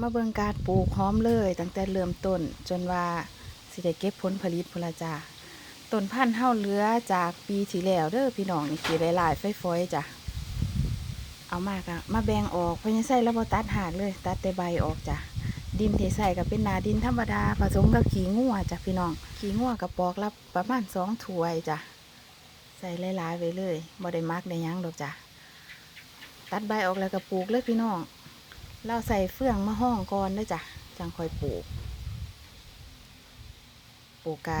มาเบิ่งการปลูกหอมเลย ตั้งแต่เริ่มต้นจนว่าสิได้เก็บผลผลิตพุละจ้าต้นพันธุ์เฮาเหลือจากปีที่แล้วเด้อพี่น้องนี่กี่หลายๆฝอยๆจ้ะเอามากอะมาแบ่งออกเพราะยังใส่แล้วบ่ตัดหากเลย ตัดแต่ใบออกจ้ะดินที่ใส่ก็เป็นนาดินธรรมดาผสมกับขี้งัวจ้ะพี่น้องขี้งัวกับปอกละประมาณสองถ้วยจ้ะใส่หลายๆไว้เลยบ่ได้มักได้ยังดอกจ้ะตัดใบออกแล้วก็ปลูกเลยพี่น้อง เราใส่เฟืองมะห้องก่อนด้วยจ้ะจังคอยปลูก ปลูกกะ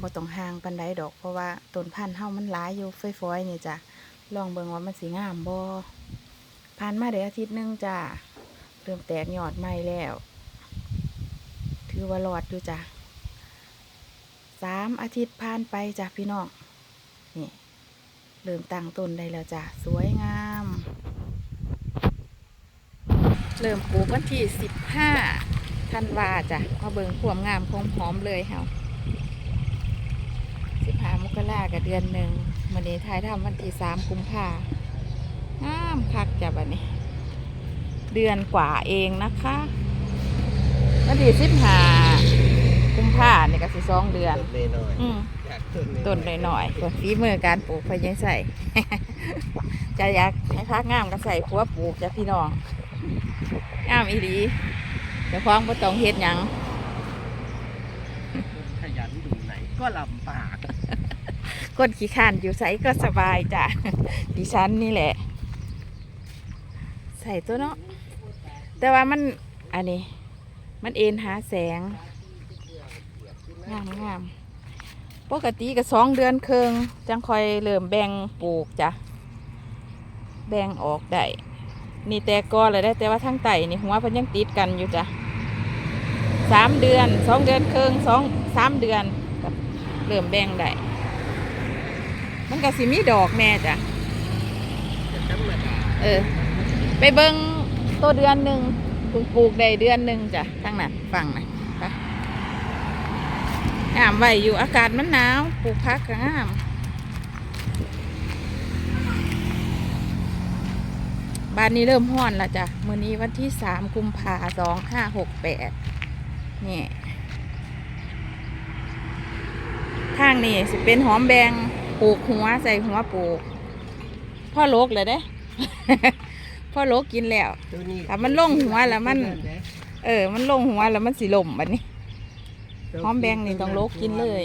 บ่ต้องห่างปันไดดอก เพราะว่าต้นพันธุ์เฮามันหลายอยู่ฝอยๆนี่จ้ะลองเบิ่งว่ามันสิงามบ่ผ่านมาได้อาทิตย์นึงจ้ะเริ่มแตกยอดใหม่แล้ว ถือว่ารอดอยู่จ้ะสามอาทิตย์ผ่านไปจ้ะพี่น้องนี่เริ่มตั้งต้นได้แล้วจ้ะสวยงาม เริ่มปลูกวันที่สิบห้าธันวาจ้ะมาเบิ่งความงามของหอมเลยเฮาสิบห้ามกรากับเดือนหนึ่งมันนี้ทายทำวันที่สามกุมภางามคักจ้ะบัดนี้ เดือนกว่าเองนะคะวันที่สิบห้ากุมภาเนี่ยก็สิสองเดือนต้นน้อยอืมๆอยากต้นต้นหน่อยๆตัวฝีมือการปลูกพะยังใส่จะอยากให้พักงามก็ใส่พัวปลูกจ้ะพี่น้อง งามอีดีเดี๋ยวคล้องบ่ต้องเฮ็ดหยังขยันอยู่ไหนก็ลำบากก้นขี้ข้านอยู่ใส่ก็สบายจ้ะดิฉันนี่แหละ ใส่ตัวเนาะแต่ว่ามันอันนี้ มันเอ็นหาแสงงามงามปกติก็สองเดือนครึ่งจังคอยเริ่มแบ่งปลูกจ้ะแบ่งออกได้ นี่แต่กอเลยได้แต่ว่าทั้งไตนี่หัวเพันยังติดกันอยู่จ้ะสามเดือนสองเดือนครึ่งสองสามเดือนก็เริ่มแบ่งได้มันก็สิมีดอกแม่จ้ะเออ ไปเบิ้งตัวเดือนหนึ่งเพิ่งปลูกได้เดือนหนึ่งจ้ะทั้งนั้นฟังหน่อยไปงามไว้อยู่อากาศมันหนาวปลูกพักก็งาม บ้านนี้เริ่มห้อนแล้วจ้ะมื้อนี้วันที่สามกุมภาสองห้าหกแปดนี่ทางนี้สิเป็นหอมแบงปลูกหัวใส่หัวปลูก พ่อโลกเลยเด้ พ่อโลกกินแล้วตัวนี้ถ้ามันลงหัวแล้วมัน เออ มันลงหัวแล้วมันสิล่มบัดนี้หอมแบงนี่ต้องโลกกินเลย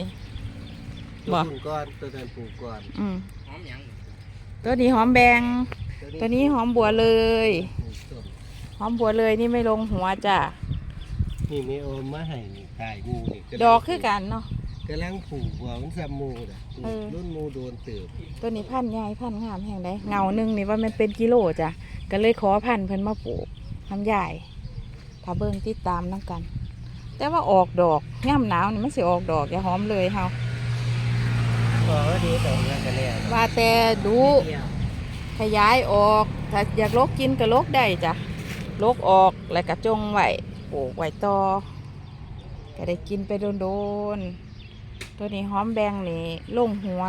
ตัวบ่ปลูกก่อนตัวนั้นปลูกก่อนอืมหอมยังตัวนี้หอมแบง ตัวนี้หอมบัวเลยปลูกต้นหอมบัวเลยนี่ไม่ลงหัวจ้ะ นี่ไม่โอมมาให้นี่ตายงูนี่ำลังดอกคือกันเนาะกำลังปลูกหัวมันซ้ำมูน่ะเออรุ่นมูโดนเติบตัวนี้พันธุ์ใหญ่พันธุ์งามแห่งใดเงาหนึ่งนี่ว่ามันเป็นกิโลจ้ะก็เลยขอพันธุ์เพิ่นมาปลูกทำใหญ่ถ้าเบิ่งติดตามน้ำกัน แต่ว่าออกดอกย่ำหนาวนี่มันสิออกดอกอย่าหอมเลยเฮาบอกว่าดีแต่งานกันแล้วว่าแต่ดู ขยายออก ถ้าอยากลกกินก็ลกได้จ้ะลกออกแล้วก็จงไว้ปลูกไว้ต่อก็ได้กินไปโดนๆ ตัวนี้หอมแบงนี่ลงหัว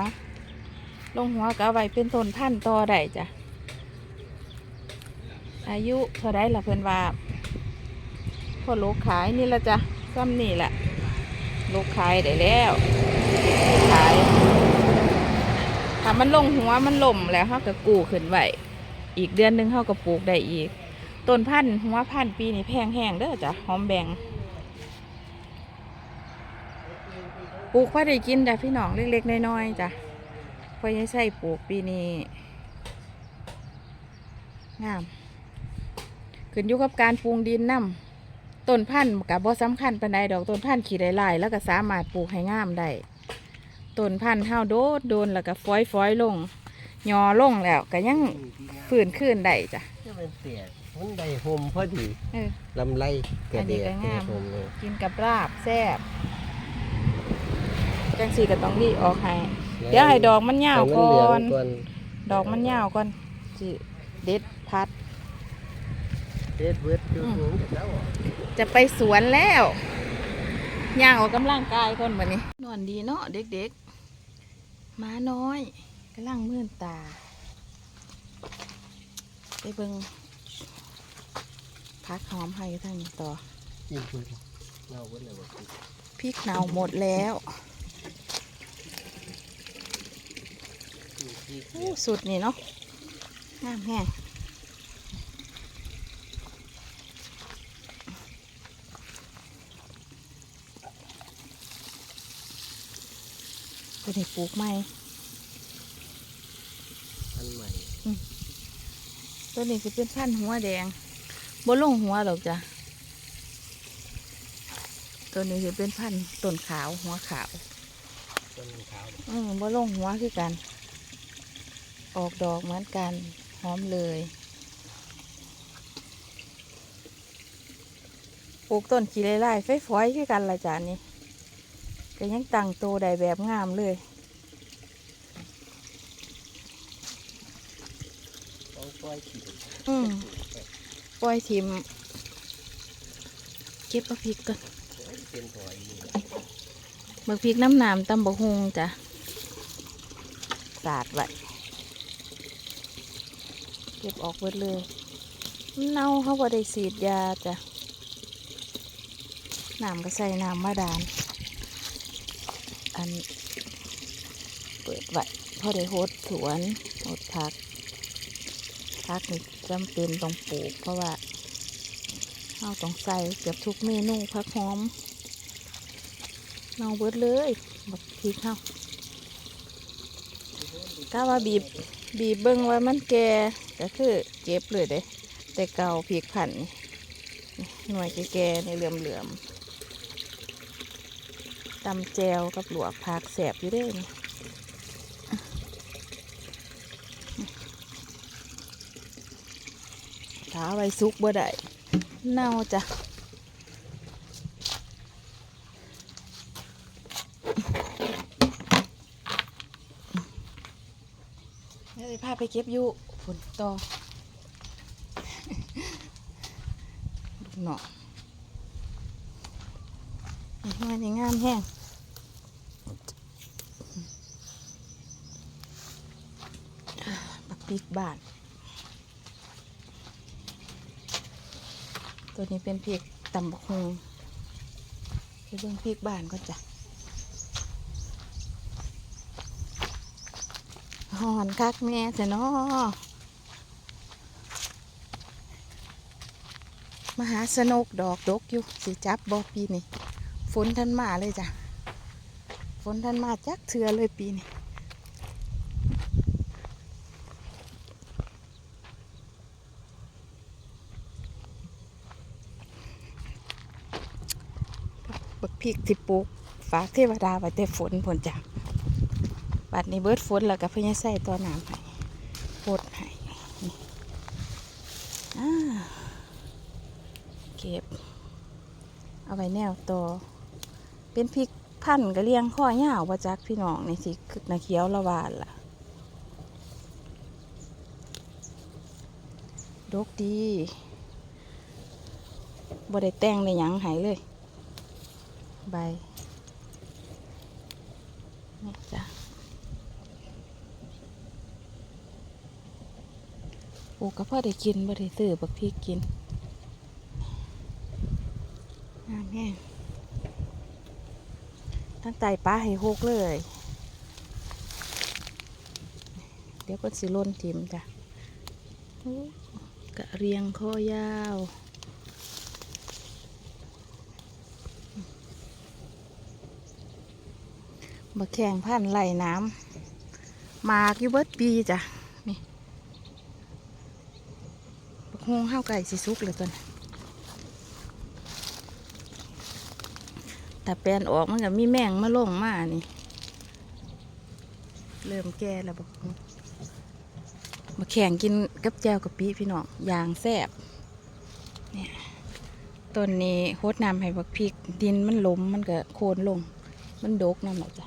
ลงหัวก็เอาไว้เป็นต้นพันธุ์ต่อได้จ้ะ อายุเท่าไรล่ะเพื่อนว่าพอโลกขายนี่ละจ้ะซ้ำนี่แหละโลกขายได้แล้วขายถ้า มันลงหัวมันล่มแล้วเขาก็กู้ขึ้นไว้อีกเดือนหนึงเขาก็ปลูกได้อีกต้นพันธุ์หัวพันธุ์ปีนี้แพงแห้งเด้อจ้ะหอมแบงปลูกพอได้กินจ้ะพี่น้องเล็กๆน้อยๆจ้ะพอยังใส่ปลูกปีนี้งามขึ้นอยู่กับการปรุงดินน้ำต้นพันธุ์กับบ่สำคัญปานใดดอกต้นพันธุ์ขี่ได้ลายแล้วก็สามารถปลูกให้งามได้ ต้นพันธุ์เฮาโดดโดนแล้วก็ฟ้อยฟ้อยลงยอลงแล้วก็ยังฝืนขึ้นได้จ้ะจะเป็นเตียกมันได้โฮมพอดีเออ ลำไรกระเดียอันนี้ก็งาม โฮมเลยกินกับลาบแซ่บจังสีก็ต้องรีออกให้เดี๋ยวให้ดอกมันยาวให้ก่มัเหลือองนก่อน ดอกมันยาวก่อนสิเด็ดพัด เด็ดเวิร์ดดูสูงเจ้าจะไปสวนแล้ว ย่างออกกำลังกายคนแบบนี้นอนดีเนาะเด็กๆม้าน้อยกำลังมื่นตา ไปเบิงพักหอมให้ทั้งนี้ต่อพริกเน่าหมดแล้วสุดนี่เนาะงามแห้งตัว นี้ปลูกใหม่อันใหม่ตัวนี้จะเป็นพันธุ์หัวแดงบ่ลงหัวหรอกจ้ะตัวนี้จะเป็นพันธุ์ต้นขาวหัวขาวต้นขาวอืมบ่ลงหัวคือกัน ออกดอกเหมือนกันหอมเลยปลูกต้นขี้ไล่ไฟฝอยคือกันละจ้ะนี่ ก็ยังตั้งโตได้แบบงามเลยต้องปล่อยขีดอืมปล่อยทิมเก็บเอาพริกก่อนเป็นถอยนี่เบิกพริกน้ำหนามตำบกฮุงจ้ะสาดไว้เก็บออกเบิดเลยมันเน่าเขาบ่ได้สีดยาจ้ะน้ำก็ใส่น้ำมาดาน อัน เปิดไว้พอได้โฮดสวนโฮดผักผักนี่จำเป็นต้องปลูก เพราะว่าเราต้องใส่เกือบทุกเมนูผักหอมเนาเบิดเลยบักพริกเฮาถ้าว่าบีบบีบเบิ่งว่ามันแก่ก็คือเก็บเลยเด้แต่เก่าพริกพันหน่วยแก่ๆในเหลื่อมๆ ตำแจวกับหลวกผักแสบอยู่ด้นี่ถ้าไว้ซุกบ่ได้เน่าจ้ะเดี๋ยวพาไปเก็บยู่ฝนต่อลูกหนอ นี่มันยังงามแห้งปักปีกบานตัวนี้เป็นพริกตำบักฮงไปเบิ่งพริกบานก็จ้ะหอนคักแม่แต่นอมหาสนุกดอกดกอยู่สิจับบอปีนี่ ฝนทันมาเลยจ้ะ ฝนทันมาจักเทือเลยปีนี้บักพริกที่ปลูกฝากเทวดาไว้แต่ฝนผลจ้ะบัดนี้เบิดฝนแล้วก็เพิ่นจะใส่ตัวน้ำให้โพดให้เก็บ เอาไว้แนวต่อ เป็นพริกพันกระเลียงข้อยาวว่าจักพี่น้องนี่สิคือนาเขียวละวานล่ะดกดีบ่ได้แต่งได้หยังให้เลย ใบนี่จ้ะปลูกก็พอได้กินบ่ได้ซื้อบักพริกกินงามแห้ง ตั้งใจป้าให้โฮกเลย เดี๋ยวก็สิล่นทิมจ้ะกะเรียงคอยาวบักแข่งพันไหลน้ำมากอยู่เบิดปีจ้ะบักฮงห้าวไก่สิสุกเลยตัวนี้ แต่แปลนออกมันก็มีแมงมาลงมานี่ เริ่มแก่แล้วบักมาแข่งกินกับแจวกับปีพี่น้องอย่างแซบเนี่ยต้นนี้โคดน้ำให้บักพริก ดินมันล้มมันก็โคนลง มันดกน้ำหมดจ้ะ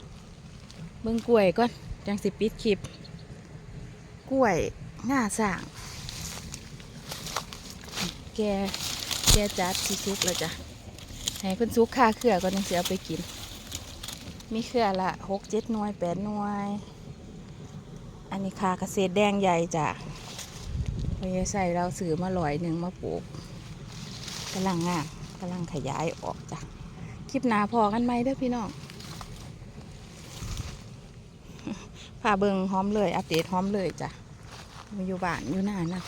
เบิ่งกล้วยก่อนจังสิปิดคลิป กล้วยง่าสาง แกแกจัดสิซุกแล้วจ้ะ ให้เพิ่นซุกค่าเครือก่อนจังสิเอาไปกิน มีเครือละหกเจ็ดหน่วยแปดหน่วย อันนี้ค่าเกษตรแดงใหญ่จ้ะพอยายใส่เราซื้อมาลอยหนึ่งมาปลูกกำลังงามกำลังขยายออกจ้ะคลิปหนาพอกันไหมเด้อพี่น้องพาเบิงหอมเลย อัปเดตหอมเลยจ้ะมาอยู่บ้านอยู่หน้านะ